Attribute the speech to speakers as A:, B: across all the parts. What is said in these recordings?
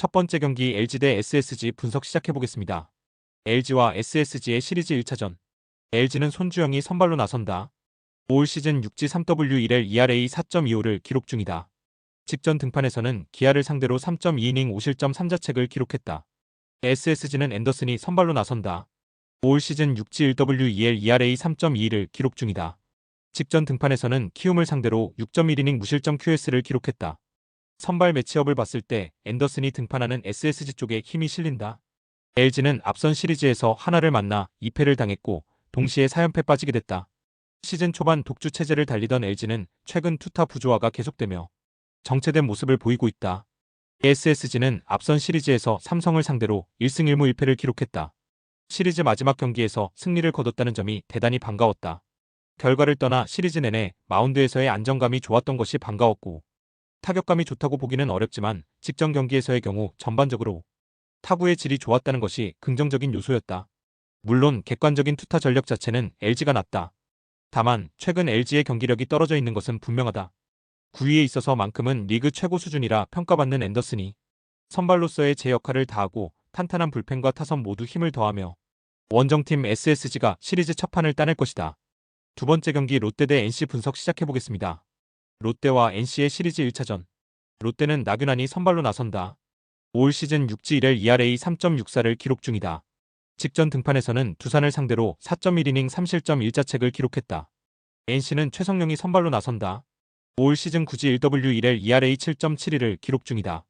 A: 첫 번째 경기 LG 대 SSG 분석 시작해보겠습니다. LG와 SSG의 시리즈 1차전. LG는 손주영이 선발로 나선다. 올 시즌 6지 3W1L ERA 4.25를 기록 중이다. 직전 등판에서는 기아를 상대로 3.2이닝 5실점 3자책을 기록했다. SSG는 앤더슨이 선발로 나선다. 올 시즌 6지 1W2L ERA 3.2를 기록 중이다. 직전 등판에서는 키움을 상대로 6.1이닝 무실점 QS를 기록했다. 선발 매치업을 봤을 때 앤더슨이 등판하는 SSG 쪽에 힘이 실린다. LG는 앞선 시리즈에서 하나를 만나 2패를 당했고 동시에 4연패 빠지게 됐다. 시즌 초반 독주 체제를 달리던 LG는 최근 투타 부조화가 계속되며 정체된 모습을 보이고 있다. SSG는 앞선 시리즈에서 삼성을 상대로 1승 1무 1패를 기록했다. 시리즈 마지막 경기에서 승리를 거뒀다는 점이 대단히 반가웠다. 결과를 떠나 시리즈 내내 마운드에서의 안정감이 좋았던 것이 반가웠고 타격감이 좋다고 보기는 어렵지만 직전 경기에서의 경우 전반적으로 타구의 질이 좋았다는 것이 긍정적인 요소였다. 물론 객관적인 투타 전력 자체는 LG가 낫다. 다만 최근 LG의 경기력이 떨어져 있는 것은 분명하다. 9위에 있어서만큼은 리그 최고 수준이라 평가받는 앤더슨이 선발로서의 제 역할을 다하고 탄탄한 불펜과 타선 모두 힘을 더하며 원정팀 SSG가 시리즈 첫 판을 따낼 것이다. 두 번째 경기 롯데 대 NC 분석 시작해보겠습니다. 롯데와 NC의 시리즈 1차전. 롯데는 나균안이 선발로 나선다. 올 시즌 6지 1엘 ERA 3.64를 기록 중이다. 직전 등판에서는 두산을 상대로 4.1이닝 3실점 1자책을 기록했다. NC는 최성용이 선발로 나선다. 올 시즌 9지 1W1엘 ERA 7.72를 기록 중이다.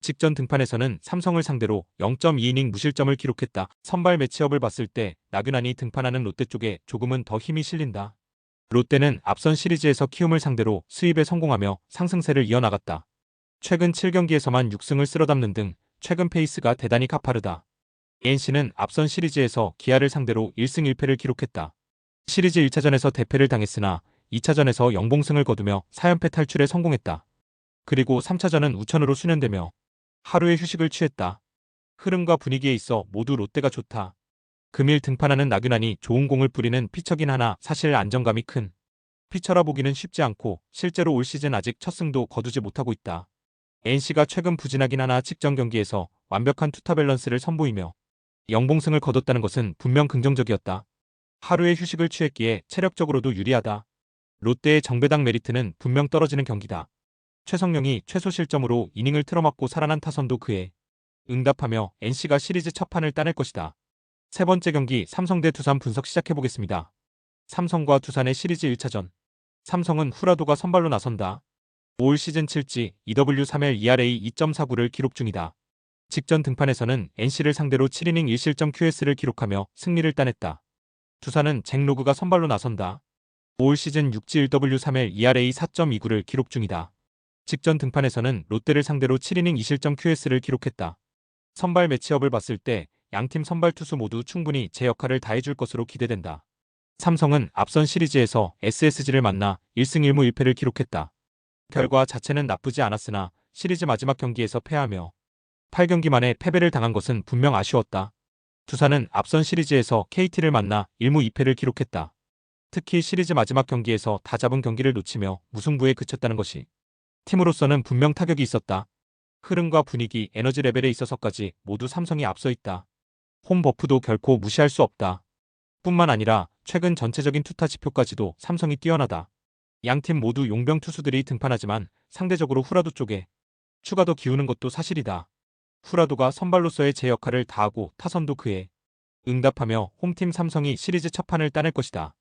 A: 직전 등판에서는 삼성을 상대로 0.2이닝 무실점을 기록했다. 선발 매치업을 봤을 때 나균안이 등판하는 롯데 쪽에 조금은 더 힘이 실린다. 롯데는 앞선 시리즈에서 키움을 상대로 수입에 성공하며 상승세를 이어나갔다. 최근 7경기에서만 6승을 쓸어담는 등 최근 페이스가 대단히 가파르다. NC는 앞선 시리즈에서 기아를 상대로 1승 1패를 기록했다. 시리즈 1차전에서 대패를 당했으나 2차전에서 영봉승을 거두며 4연패 탈출에 성공했다. 그리고 3차전은 우천으로 수년되며 하루의 휴식을 취했다. 흐름과 분위기에 있어 모두 롯데가 좋다. 금일 등판하는 나균안이 좋은 공을 뿌리는 피처긴 하나 사실 안정감이 큰 피처라 보기는 쉽지 않고 실제로 올 시즌 아직 첫 승도 거두지 못하고 있다. NC가 최근 부진하긴 하나 직전 경기에서 완벽한 투타 밸런스를 선보이며 영봉승을 거뒀다는 것은 분명 긍정적이었다. 하루의 휴식을 취했기에 체력적으로도 유리하다. 롯데의 정배당 메리트는 분명 떨어지는 경기다. 최성령이 최소 실점으로 이닝을 틀어막고 살아난 타선도 그에 응답하며 NC가 시리즈 첫 판을 따낼 것이다. 세 번째 경기 삼성 대 두산 분석 시작해보겠습니다. 삼성과 두산의 시리즈 1차전. 삼성은 후라도가 선발로 나선다. 올 시즌 7지 EW3L ERA 2.49를 기록 중이다. 직전 등판에서는 NC를 상대로 7이닝 1실점 QS를 기록하며 승리를 따냈다. 두산은 잭 로그가 선발로 나선다. 올 시즌 6지 1W3L ERA 4.29를 기록 중이다. 직전 등판에서는 롯데를 상대로 7이닝 2실점 QS를 기록했다. 선발 매치업을 봤을 때 양팀 선발 투수 모두 충분히 제 역할을 다해줄 것으로 기대된다. 삼성은 앞선 시리즈에서 SSG를 만나 1승 1무 1패를 기록했다. 결과 자체는 나쁘지 않았으나 시리즈 마지막 경기에서 패하며 8경기 만에 패배를 당한 것은 분명 아쉬웠다. 두산은 앞선 시리즈에서 KT를 만나 1무 2패를 기록했다. 특히 시리즈 마지막 경기에서 다 잡은 경기를 놓치며 무승부에 그쳤다는 것이 팀으로서는 분명 타격이 있었다. 흐름과 분위기, 에너지 레벨에 있어서까지 모두 삼성이 앞서 있다. 홈 버프도 결코 무시할 수 없다. 뿐만 아니라 최근 전체적인 투타 지표까지도 삼성이 뛰어나다. 양팀 모두 용병 투수들이 등판하지만 상대적으로 후라도 쪽에 추가 더 기우는 것도 사실이다. 후라도가 선발로서의 제 역할을 다하고 타선도 그에 응답하며 홈팀 삼성이 시리즈 첫 판을 따낼 것이다.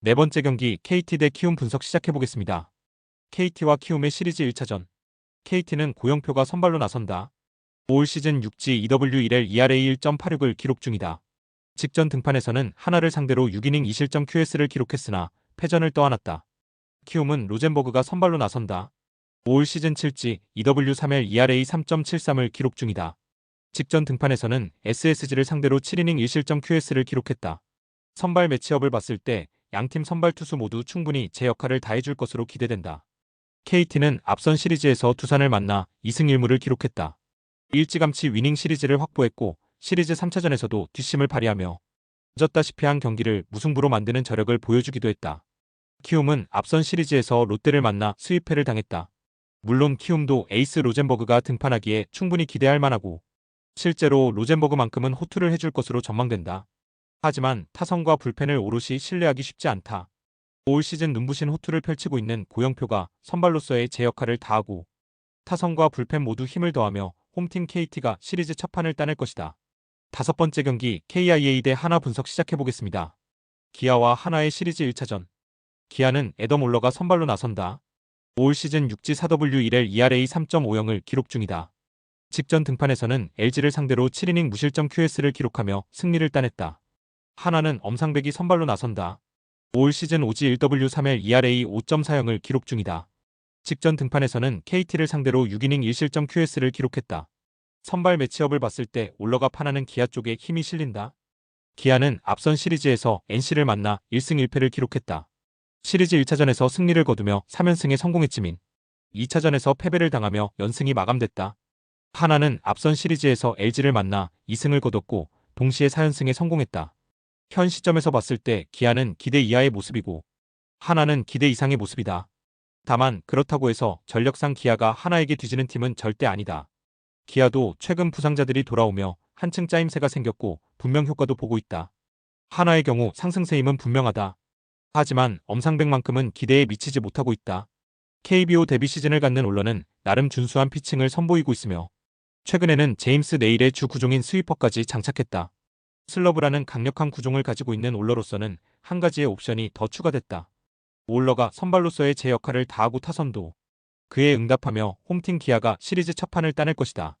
A: 네 번째 경기 KT 대 키움 분석 시작해보겠습니다. KT와 키움의 시리즈 1차전. KT는 고영표가 선발로 나선다. 올 시즌 6지 EW1L ERA 1.86을 기록 중이다. 직전 등판에서는 하나를 상대로 6이닝 2실점 QS를 기록했으나 패전을 떠안았다. 키움은 로젠버그가 선발로 나선다. 올 시즌 7지 EW3L ERA 3.73을 기록 중이다. 직전 등판에서는 SSG를 상대로 7이닝 1실점 QS를 기록했다. 선발 매치업을 봤을 때 양팀 선발 투수 모두 충분히 제 역할을 다해줄 것으로 기대된다. KT는 앞선 시리즈에서 두산을 만나 2승 1무를 기록했다. 일찌감치 위닝 시리즈를 확보했고 시리즈 3차전에서도 뒷심을 발휘하며 졌다시피 한 경기를 무승부로 만드는 저력을 보여주기도 했다. 키움은 앞선 시리즈에서 롯데를 만나 수입패를 당했다. 물론 키움도 에이스 로젠버그가 등판하기에 충분히 기대할 만하고 실제로 로젠버그만큼은 호투를 해줄 것으로 전망된다. 하지만 타선과 불펜을 오롯이 신뢰하기 쉽지 않다. 올 시즌 눈부신 호투를 펼치고 있는 고영표가 선발로서의 제 역할을 다하고 타선과 불펜 모두 힘을 더하며 홈팀 KT가 시리즈 첫 판을 따낼 것이다. 다섯 번째 경기 KIA 대 하나 분석 시작해 보겠습니다. 기아와 하나의 시리즈 1차전. 기아는 에덤 올러가 선발로 나선다. 올 시즌 6지 4W1L ERA 3.50을 기록 중이다. 직전 등판에서는 LG를 상대로 7이닝 무실점 QS를 기록하며 승리를 따냈다. 하나는 엄상백이 선발로 나선다. 올 시즌 5지 1W3L ERA 5.40을 기록 중이다. 직전 등판에서는 KT를 상대로 6이닝 1실점 QS를 기록했다. 선발 매치업을 봤을 때 올러가 파나는 기아 쪽에 힘이 실린다. 기아는 앞선 시리즈에서 NC를 만나 1승 1패를 기록했다. 시리즈 1차전에서 승리를 거두며 3연승에 성공했지만 2차전에서 패배를 당하며 연승이 마감됐다. 하나는 앞선 시리즈에서 LG를 만나 2승을 거뒀고 동시에 4연승에 성공했다. 현 시점에서 봤을 때 기아는 기대 이하의 모습이고 하나는 기대 이상의 모습이다. 다만 그렇다고 해서 전력상 기아가 하나에게 뒤지는 팀은 절대 아니다. 기아도 최근 부상자들이 돌아오며 한층 짜임새가 생겼고 분명 효과도 보고 있다. 하나의 경우 상승세임은 분명하다. 하지만 엄상백만큼은 기대에 미치지 못하고 있다. KBO 데뷔 시즌을 갖는 올러는 나름 준수한 피칭을 선보이고 있으며 최근에는 제임스 네일의 주 구종인 스위퍼까지 장착했다. 슬러브라는 강력한 구종을 가지고 있는 올러로서는 한 가지의 옵션이 더 추가됐다. 올러가 선발로서의 제 역할을 다하고 타선도 그에 응답하며 홈팀 기아가 시리즈 첫 판을 따낼 것이다.